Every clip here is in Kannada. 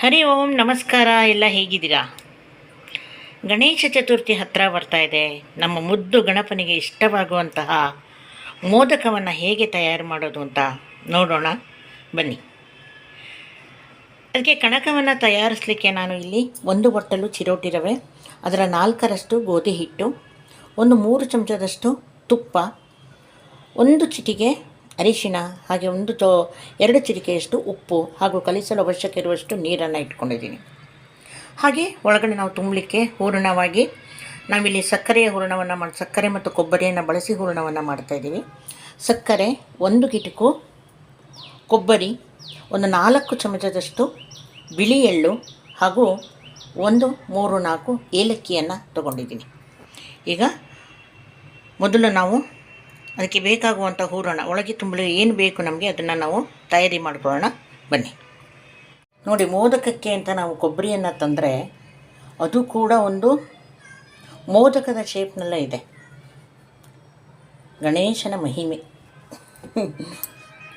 ಹರಿ ಓಂ, ನಮಸ್ಕಾರ, ಎಲ್ಲ ಹೇಗಿದ್ದೀರಾ? ಗಣೇಶ ಚತುರ್ಥಿ ಹತ್ತಿರ ಬರ್ತಾ ಇದೆ. ನಮ್ಮ ಮುದ್ದು ಗಣಪನಿಗೆ ಇಷ್ಟವಾಗುವಂತಹ ಮೋದಕವನ್ನು ಹೇಗೆ ತಯಾರು ಮಾಡೋದು ಅಂತ ನೋಡೋಣ. ಬನ್ನಿ. ಅದಕ್ಕೆ ಕಣಕವನ್ನು ತಯಾರಿಸಲಿಕ್ಕೆ ನಾನು ಇಲ್ಲಿ ಒಂದು ಬಟ್ಟಲು ಚಿರೋಟಿ ರವೆ ಅದರ ನಾಲ್ಕರಷ್ಟು ಗೋಧಿ ಹಿಟ್ಟು, ಒಂದು ಮೂರು ಚಮಚದಷ್ಟು ತುಪ್ಪ, ಒಂದು ಚಿಟಿಕೆ ಅರಿಶಿನ, ಹಾಗೆ ಒಂದು ತೋ, ಎರಡು ಚಿರಿಕೆಯಷ್ಟು ಉಪ್ಪು ಹಾಗೂ ಕಲಿಸಲು ಅವಶ್ಯಕ ಇರುವಷ್ಟು ನೀರನ್ನು ಇಟ್ಕೊಂಡಿದ್ದೀನಿ. ಹಾಗೆ ಒಳಗಡೆ ನಾವು ತುಂಬಲಿಕ್ಕೆ ಹೂರ್ಣವಾಗಿ ನಾವಿಲ್ಲಿ ಸಕ್ಕರೆಯ ಹೂರ್ಣವನ್ನು ಮಾಡಿ, ಸಕ್ಕರೆ ಮತ್ತು ಕೊಬ್ಬರಿಯನ್ನು ಬಳಸಿ ಹೂರ್ಣವನ್ನು ಮಾಡ್ತಾಯಿದ್ದೀವಿ ಸಕ್ಕರೆ ಒಂದು ಕಿಟಕು, ಕೊಬ್ಬರಿ ಒಂದು ನಾಲ್ಕು ಚಮಚದಷ್ಟು ಬಿಳಿ ಎಳ್ಳು ಹಾಗೂ ಒಂದು ಮೂರು ನಾಲ್ಕು ಏಲಕ್ಕಿಯನ್ನು ತಗೊಂಡಿದ್ದೀನಿ. ಈಗ ಮೊದಲು ನಾವು ಅದಕ್ಕೆ ಬೇಕಾಗುವಂಥ ಹೂರಣ, ಒಳಗೆ ತುಂಬಲು ಏನು ಬೇಕು ನಮಗೆ ಅದನ್ನು ನಾವು ತಯಾರಿ ಮಾಡ್ಕೊಳ್ಳೋಣ. ಬನ್ನಿ. ನೋಡಿ, ಮೋದಕಕ್ಕೆ ಅಂತ ನಾವು ಕೊಬ್ಬರಿಯನ್ನು ತಂದರೆ ಅದು ಕೂಡ ಒಂದು ಮೋದಕದ ಶೇಪ್ನಲ್ಲೇ ಇದೆ. ಗಣೇಶನ ಮಹಿಮೆ.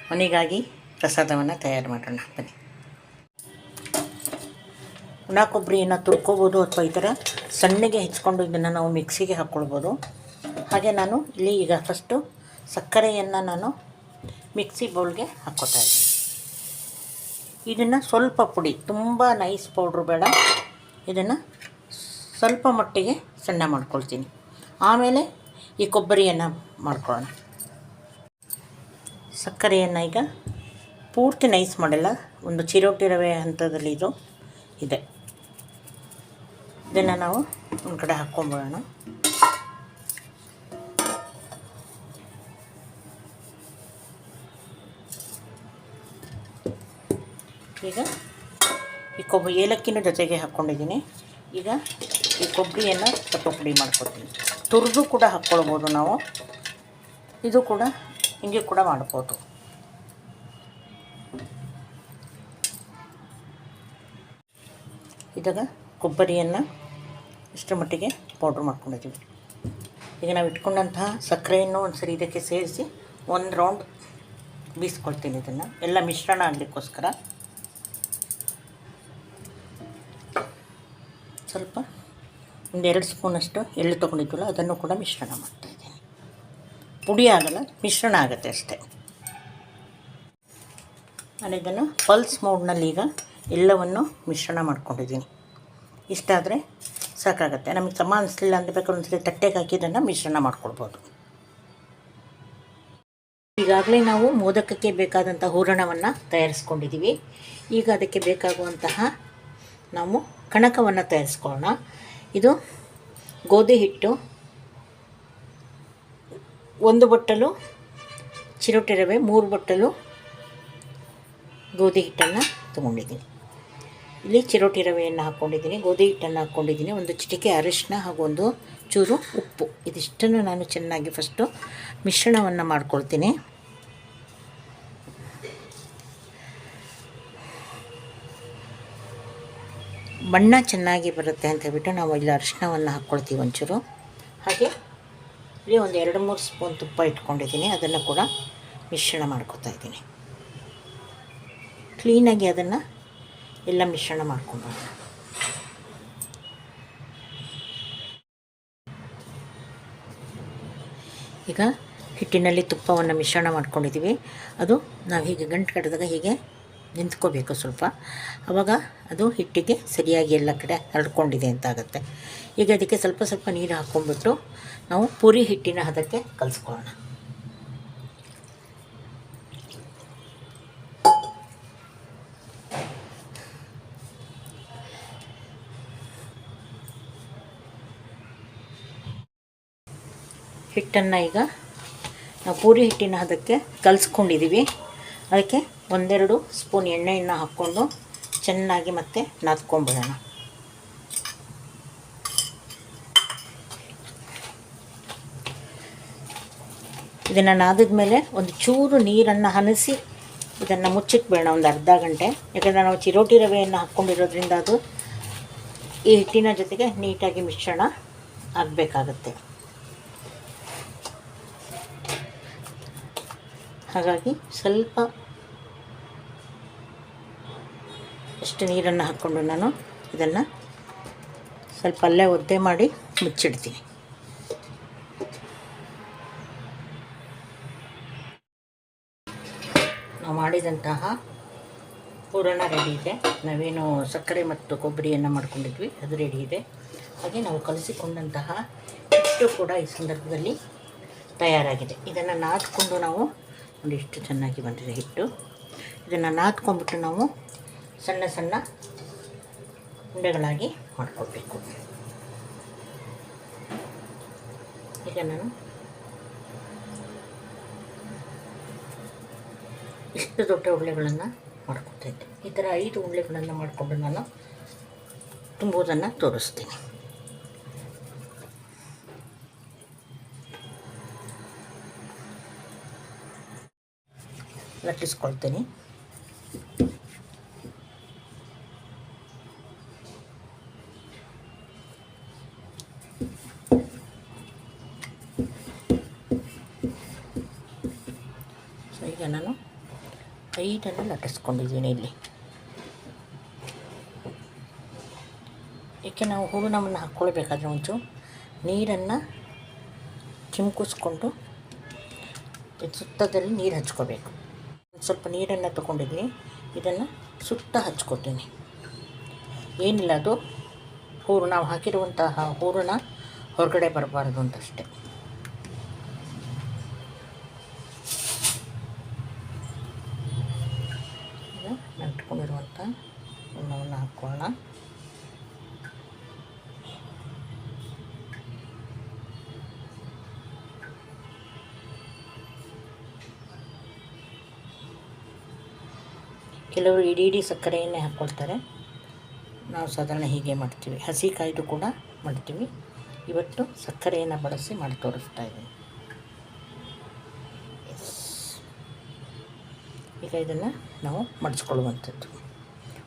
ಅವನಿಗಾಗಿ ಪ್ರಸಾದವನ್ನು ತಯಾರು ಮಾಡೋಣ. ಬನ್ನಿ. ಒಣ ಕೊಬ್ಬರಿಯನ್ನು ತುರ್ಕೋಬೋದು ಅಥವಾ ಈ ಥರ ಸಣ್ಣಗೆ ಹೆಚ್ಕೊಂಡು ಇದನ್ನು ನಾವು ಮಿಕ್ಸಿಗೆ ಹಾಕ್ಕೊಳ್ಬೋದು. ಹಾಗೆ ನಾನು ಇಲ್ಲಿ ಈಗ ಫಸ್ಟು ಸಕ್ಕರೆಯನ್ನು ನಾನು ಮಿಕ್ಸಿ ಬೌಲ್ಗೆ ಹಾಕ್ಕೋತಾ ಇದ್ದೀನಿ. ಇದನ್ನು ಸ್ವಲ್ಪ ಪುಡಿ, ತುಂಬ ನೈಸ್ ಪೌಡ್ರು ಬೇಡ. ಇದನ್ನು ಸ್ವಲ್ಪ ಮಟ್ಟಿಗೆ ಸಣ್ಣ ಮಾಡ್ಕೊಳ್ತೀನಿ. ಆಮೇಲೆ ಈ ಕೊಬ್ಬರಿಯನ್ನು ಮಾಡ್ಕೊಳ್ಳೋಣ. ಸಕ್ಕರೆಯನ್ನು ಈಗ ಪೂರ್ತಿ ನೈಸ್ ಮಾಡಲ್ಲ. ಒಂದು ಚಿರೋಟಿ ರವೆ ಹಂತದಲ್ಲಿ ಇದು ಇದೆ. ಇದನ್ನು ನಾವು ಒಂದು ಕಡೆ ಹಾಕ್ಕೊಂಬಿಡೋಣ ಈಗ ಈ ಕೊಬ್ಬರಿ ಏಲಕ್ಕಿನ ಜೊತೆಗೆ ಹಾಕ್ಕೊಂಡಿದ್ದೀನಿ. ಈಗ ಈ ಕೊಬ್ಬರಿಯನ್ನು ಪುಡಿ ಮಾಡ್ಕೊತೀನಿ ತುರಿದು ಕೂಡ ಹಾಕ್ಕೊಳ್ಬೋದು ನಾವು. ಇದು ಕೂಡ ಹಿಂಗೆ ಕೂಡ ಮಾಡ್ಬೋದು. ಇದಾಗ ಕೊಬ್ಬರಿಯನ್ನು ಇಷ್ಟರ ಮಟ್ಟಿಗೆ ಪೌಡ್ರ್ ಮಾಡ್ಕೊಂಡಿದ್ದೀವಿ. ಈಗ ನಾವು ಇಟ್ಕೊಂಡಂತಹ ಸಕ್ಕರೆಯನ್ನು ಒಂದು ಸರಿ ಇದಕ್ಕೆ ಸೇರಿಸಿ ಒಂದು ರೌಂಡ್ ಬೀಸ್ಕೊಳ್ತೀನಿ ಇದನ್ನು. ಎಲ್ಲ ಮಿಶ್ರಣ ಆಗಲಿಕ್ಕೋಸ್ಕರ. ಒಂದೆರಡು ಸ್ಪೂನಷ್ಟು ಎಳ್ಳು ತೊಗೊಂಡಿದ್ವಲ್ಲ, ಅದನ್ನು ಕೂಡ ಮಿಶ್ರಣ ಮಾಡ್ತಾಯಿದ್ದೀನಿ ಪುಡಿ ಆಗಲ್ಲ, ಮಿಶ್ರಣ ಆಗುತ್ತೆ ಅಷ್ಟೇ. ನಾನು ಇದನ್ನು ಪಲ್ಸ್ ಮೋಡ್ನಲ್ಲಿ ಈಗ ಎಲ್ಲವನ್ನು ಮಿಶ್ರಣ ಮಾಡ್ಕೊಂಡಿದ್ದೀನಿ. ಇಷ್ಟಾದರೆ ಸಾಕಾಗುತ್ತೆ. ನಮಗೆ ಸಮ ಅನಿಸ್ಲಿಲ್ಲ ಅಂದರೆ ಬೇಕಾದ್ರೆ ಒಂದ್ಸರಿ ತಟ್ಟೆಗೆ ಹಾಕಿ ಇದನ್ನು ಮಿಶ್ರಣ ಮಾಡ್ಕೊಳ್ಬೋದು. ಈಗಾಗಲೇ ನಾವು ಮೋದಕಕ್ಕೆ ಬೇಕಾದಂಥ ಹೂರಣವನ್ನು ತಯಾರಿಸ್ಕೊಂಡಿದ್ದೀವಿ ಈಗ ಅದಕ್ಕೆ ಬೇಕಾಗುವಂತಹ ನಾವು ಕಣಕವನ್ನು ತಯಾರಿಸ್ಕೊಳ್ಳೋಣ. ಇದು ಗೋಧಿ ಹಿಟ್ಟು, ಒಂದು ಬಟ್ಟಲು ಚಿರೋಟಿ ರವೆ, ಮೂರು ಬಟ್ಟಲು ಗೋಧಿ ಹಿಟ್ಟನ್ನು ತೊಗೊಂಡಿದ್ದೀನಿ. ಇಲ್ಲಿ ಚಿರೋಟಿ ರವೆಯನ್ನು ಹಾಕ್ಕೊಂಡಿದ್ದೀನಿ ಗೋಧಿ ಹಿಟ್ಟನ್ನು ಹಾಕ್ಕೊಂಡಿದ್ದೀನಿ ಒಂದು ಚಿಟಿಕೆ ಅರಿಶಿನ ಹಾಗೂ ಒಂದು ಚೂರು ಉಪ್ಪು. ಇದಿಷ್ಟನ್ನು ನಾನು ಚೆನ್ನಾಗಿ ಫಸ್ಟು ಮಿಶ್ರಣವನ್ನು ಮಾಡ್ಕೊಳ್ತೀನಿ. ಬಣ್ಣ ಚೆನ್ನಾಗಿ ಬರುತ್ತೆ ಅಂತ ಹೇಳ್ಬಿಟ್ಟು ನಾವು ಇಲ್ಲಿ ಅರಿಶಿನವನ್ನು ಹಾಕ್ಕೊಳ್ತೀವಿ ಒಂಚೂರು. ಹಾಗೆ ಇಲ್ಲಿ ಒಂದು ಎರಡು ಮೂರು ಸ್ಪೂನ್ ತುಪ್ಪ ಇಟ್ಕೊಂಡಿದ್ದೀನಿ. ಅದನ್ನು ಕೂಡ ಮಿಶ್ರಣ ಮಾಡ್ಕೊತಾ ಇದ್ದೀನಿ. ಕ್ಲೀನಾಗಿ ಅದನ್ನು ಎಲ್ಲ ಮಿಶ್ರಣ ಮಾಡ್ಕೊಂಡು ಈಗ ಹಿಟ್ಟಿನಲ್ಲಿ ತುಪ್ಪವನ್ನು ಮಿಶ್ರಣ ಮಾಡ್ಕೊಂಡಿದ್ದೀವಿ. ಅದು ನಾವು ಹೀಗೆ ಗಂಟು ಕಟ್ಟಿದಾಗ ಹೀಗೆ ನಿಂತ್ಕೋಬೇಕು ಸ್ವಲ್ಪ. ಆವಾಗ ಅದು ಹಿಟ್ಟಿಗೆ ಸರಿಯಾಗಿ ಎಲ್ಲ ಕಡೆ ಹರಡ್ಕೊಂಡಿದೆ ಅಂತ ಆಗುತ್ತೆ ಈಗ ಅದಕ್ಕೆ ಸ್ವಲ್ಪ ಸ್ವಲ್ಪ ನೀರು ಹಾಕ್ಕೊಂಡ್ಬಿಟ್ಟು ನಾವು ಪೂರಿ ಹಿಟ್ಟಿನ ಅದಕ್ಕೆ ಕಲಿಸ್ಕೊಳ್ಳೋಣ. ಹಿಟ್ಟನ್ನು ಈಗ ನಾವು ಪೂರಿ ಹಿಟ್ಟಿನ ಅದಕ್ಕೆ ಕಲಿಸ್ಕೊಂಡಿದ್ದೀವಿ. ಅದಕ್ಕೆ ಒಂದೆರಡು ಸ್ಪೂನ್ ಎಣ್ಣೆಯನ್ನು ಹಾಕ್ಕೊಂಡು ಚೆನ್ನಾಗಿ ಮತ್ತೆ ನಾದ್ಕೊಂಬಿಡೋಣ ಇದನ್ನು ನಾದಿದ ಮೇಲೆ ಒಂದು ಚೂರು ನೀರನ್ನು ಹನಸಿ ಇದನ್ನು ಮುಚ್ಚಿಟ್ಬೇಡ ಒಂದು ಅರ್ಧ ಗಂಟೆ. ಯಾಕಂದರೆ ನಾವು ಚಿರೋಟಿ ರವೆಯನ್ನು ಹಾಕ್ಕೊಂಡಿರೋದ್ರಿಂದ ಅದು ಈ ಹಿಟ್ಟಿನ ಜೊತೆಗೆ ನೀಟಾಗಿ ಮಿಶ್ರಣ ಆಗಬೇಕಾಗತ್ತೆ. ಹಾಗಾಗಿ ಸ್ವಲ್ಪ ಇಷ್ಟು ನೀರನ್ನು ಹಾಕ್ಕೊಂಡು ನಾನು ಇದನ್ನು ಸ್ವಲ್ಪ ಅಲ್ಲೇ ಒದ್ದೆ ಮಾಡಿ ಮುಚ್ಚಿಡ್ತೀನಿ. ನಾವು ಮಾಡಿದಂತಹ ಪೂರಣ ರೆಡಿ ಇದೆ. ನಾವೇನು ಸಕ್ಕರೆ ಮತ್ತು ಕೊಬ್ಬರಿಯನ್ನು ಮಾಡ್ಕೊಂಡಿದ್ವಿ, ಅದು ರೆಡಿ ಇದೆ. ಹಾಗೆ ನಾವು ಕಲಸಿಕೊಂಡಂತಹ ಹಿಟ್ಟು ಕೂಡ ಈ ಸಂದರ್ಭದಲ್ಲಿ ತಯಾರಾಗಿದೆ. ಇದನ್ನು ನಾದ್ಕೊಂಡು ನಾವು ಒಂದಿಷ್ಟು ಚೆನ್ನಾಗಿ ಬಂದಿದೆ ಹಿಟ್ಟು. ಇದನ್ನು ನಾದ್ಕೊಂಡ್ಬಿಟ್ಟು ನಾವು ಸಣ್ಣ ಸಣ್ಣ ಉಂಡೆಗಳಾಗಿ ಮಾಡ್ಕೊಳ್ಬೇಕು. ಈಗ ನಾನು ಇಷ್ಟು ದೊಡ್ಡ ಉಳ್ಳೆಗಳನ್ನು ಮಾಡ್ಕೊತಾ ಇದ್ದೆ. ಈ ಥರ ಐದು ಉಳ್ಳೆಗಳನ್ನು ಮಾಡಿಕೊಂಡು ನಾನು ತುಂಬುವುದನ್ನು ತೋರಿಸ್ತೀನಿ. ಲಟ್ಟಿಸ್ಕೊಳ್ತೀನಿ ಸೊ ಈಗ ನಾನು ಐದನ್ನು ಲಟ್ಟಿಸ್ಕೊಂಡಿದ್ದೀನಿ ಇಲ್ಲಿ. ಏಕೆ ನಾವು ಹೂರಣವನ್ನು ಹಾಕ್ಕೊಳ್ಬೇಕಾದ್ರೆ ಒಂಚೂರು ನೀರನ್ನು ಚಿಮ್ಕಿಸ್ಕೊಂಡು ಸುತ್ತದಲ್ಲಿ ನೀರು ಹಚ್ಕೋಬೇಕು. ಒಂದು ಸ್ವಲ್ಪ ನೀರನ್ನು ತಗೊಂಡಿದ್ದೀನಿ. ಇದನ್ನು ಸುತ್ತ ಹಚ್ಕೋತೀನಿ. ಏನಿಲ್ಲ ಅದು. ಹೂರು ನಾವು ಹಾಕಿರುವಂತಹ ಹೂರಣ ಹೊರಗಡೆ ಬರಬಾರ್ದು ಅಂತಷ್ಟೇ. ಕೆಲವರು ಇಡೀ ಇಡೀ ಸಕ್ಕರೆಯನ್ನೇ ಹಾಕ್ಕೊಳ್ತಾರೆ. ನಾವು ಸಾಧಾರಣ ಹೀಗೆ ಮಾಡ್ತೀವಿ. ಹಸಿ ಕಾಯ್ದು ಕೂಡ ಮಾಡ್ತೀವಿ. ಇವತ್ತು ಸಕ್ಕರೆಯನ್ನು ಬಳಸಿ ಮಾಡಿ ತೋರಿಸ್ತಾ ಇದ್ದೀನಿ. ಈಗ ಇದನ್ನು ನಾವು ಮಡಿಸ್ಕೊಳ್ಳುವಂಥದ್ದು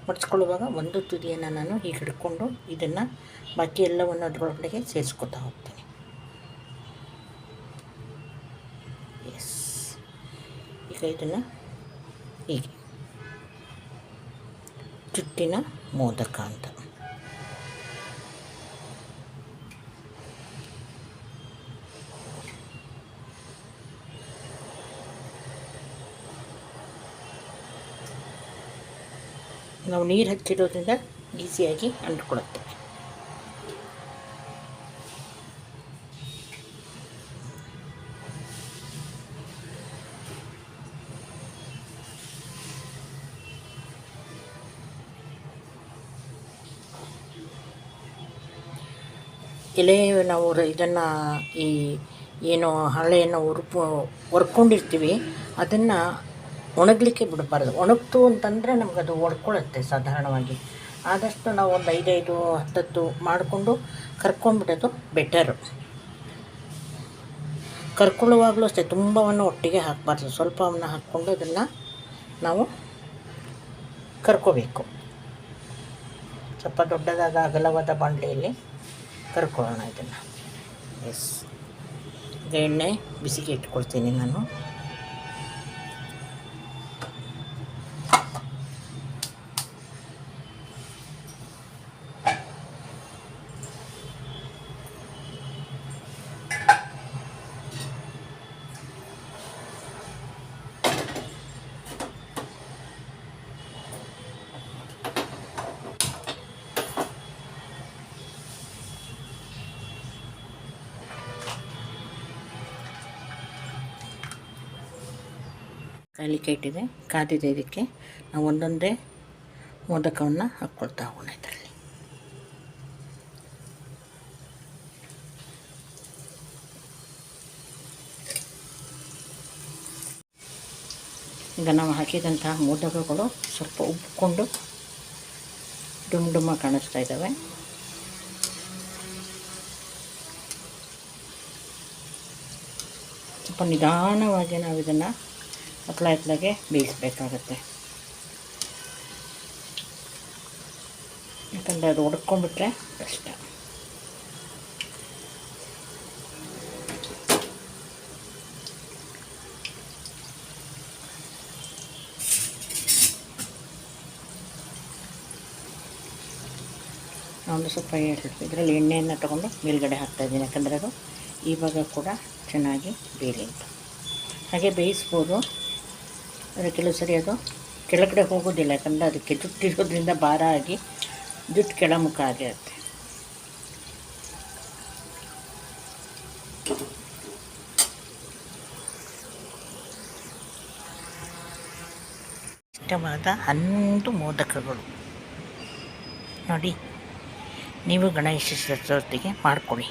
ಮಡಿಸ್ಕೊಳ್ಳುವಾಗ ಒಂದು ತುದಿಯನ್ನು ನಾನು ಹೀಗೆ ಹಿಡ್ಕೊಂಡು ಇದನ್ನು ಬಾಕಿ ಎಲ್ಲವನ್ನು ಅದರೊಳಗಡೆಗೆ ಸೇರಿಸ್ಕೊತಾ ಹೋಗ್ತೀನಿ. ಎಸ್ ಈಗ ಇದನ್ನು ಹೀಗೆ. ಜುಟ್ಟಿನ ಮೋದಕ ಅಂತ. ನಾವು ನೀರು ಹಚ್ಚಿರೋದ್ರಿಂದ ಈಸಿಯಾಗಿ ಅಂಟ್ಕೊಳುತ್ತೆ ಎಲೆ ನಾವು ಇದನ್ನು ಈ ಏನು ಹಳೆಯನ್ನು ಉರುಪು ಹೊರ್ಕೊಂಡಿರ್ತೀವಿ ಅದನ್ನು ಒಣಗಲಿಕ್ಕೆ ಬಿಡಬಾರ್ದು. ಒಣಗ್ತು ಅಂತಂದರೆ ನಮಗದು ಒಡ್ಕೊಳ್ಳುತ್ತೆ ಸಾಧಾರಣವಾಗಿ. ಆದಷ್ಟು ನಾವು ಒಂದು ಐದೈದು, ಹತ್ತತ್ತು ಮಾಡಿಕೊಂಡು ಕರ್ಕೊಂಡ್ಬಿಡೋದು ಬೆಟರು ಕರ್ಕೊಳ್ಳುವಾಗಲೂ ಅಷ್ಟೇ, ತುಂಬವನ್ನು ಒಟ್ಟಿಗೆ ಹಾಕಬಾರ್ದು. ಸ್ವಲ್ಪವನ್ನು ಹಾಕ್ಕೊಂಡು ಅದನ್ನು ನಾವು ಕರ್ಕೋಬೇಕು. ಸ್ವಲ್ಪ ದೊಡ್ಡದಾದ ಅಗಲವಾದ ಬಾಣಲೆಯಲ್ಲಿ ಕರ್ಕೊಳ್ಳೋಣ ಇದನ್ನು. ಎಸ್ ಈಗ ಎಣ್ಣೆ ಬಿಸಿಗೆ ಇಟ್ಕೊಳ್ತೀನಿ ನಾನು. ಕಾಲಿಕೆ ಇಟ್ಟಿದೆ, ಕಾದಿದೆ ಇದಕ್ಕೆ. ನಾವು ಒಂದೊಂದೇ ಮೋದಕವನ್ನು ಹಾಕ್ಕೊಳ್ತಾ ಹೋಗೋಣ ಇದರಲ್ಲಿ. ಈಗ ನಾವು ಹಾಕಿದಂತಹ ಮೋದಕಗಳು ಸ್ವಲ್ಪ ಉಬ್ಕೊಂಡು ಡುಮ್ ಡುಮ್ಮ ಕಾಣಿಸ್ತಾ ಇದ್ದಾವೆ. ಸ್ವಲ್ಪ ನಿಧಾನವಾಗಿ ನಾವು ಇದನ್ನು ಹಪ್ಪಳ ಹತ್ಲಾಗೆ ಬೇಯಿಸ್ಬೇಕಾಗತ್ತೆ ಯಾಕಂದರೆ ಅದು ಒಡ್ಕೊಂಡ್ಬಿಟ್ರೆ ಕಷ್ಟ. ಒಂದು ಸ್ವಲ್ಪ ಇದರಲ್ಲಿ ಎಣ್ಣೆಯನ್ನು ತಗೊಂಡು ಮೇಲ್ಗಡೆ ಹಾಕ್ತಾಯಿದ್ದೀನಿ ಯಾಕಂದರೆ ಅದು ಇವಾಗ ಕೂಡ ಚೆನ್ನಾಗಿ ಬೇಯಲಿ ಹಾಗೆ ಬೇಯಿಸ್ಬೋದು. ಆದರೆ ಕೆಲವು ಸರಿ ಅದು ಕೆಳಗಡೆ ಹೋಗೋದಿಲ್ಲ, ಯಾಕಂದರೆ ಅದಕ್ಕೆ ಜುಟ್ಟಿರೋದ್ರಿಂದ ಭಾರ ಆಗಿ ಜುಟ್ಟು ಕೆಳಮುಖ ಆಗಿರುತ್ತೆ. ಇಷ್ಟವಾದ ಹನ್ನೊಂದು ಮೋದಕಗಳು. ನೋಡಿ, ನೀವು ಗಣೇಶ ಚತುರ್ಥಿಗೆ ಮಾಡ್ಕೊಳ್ಳಿ.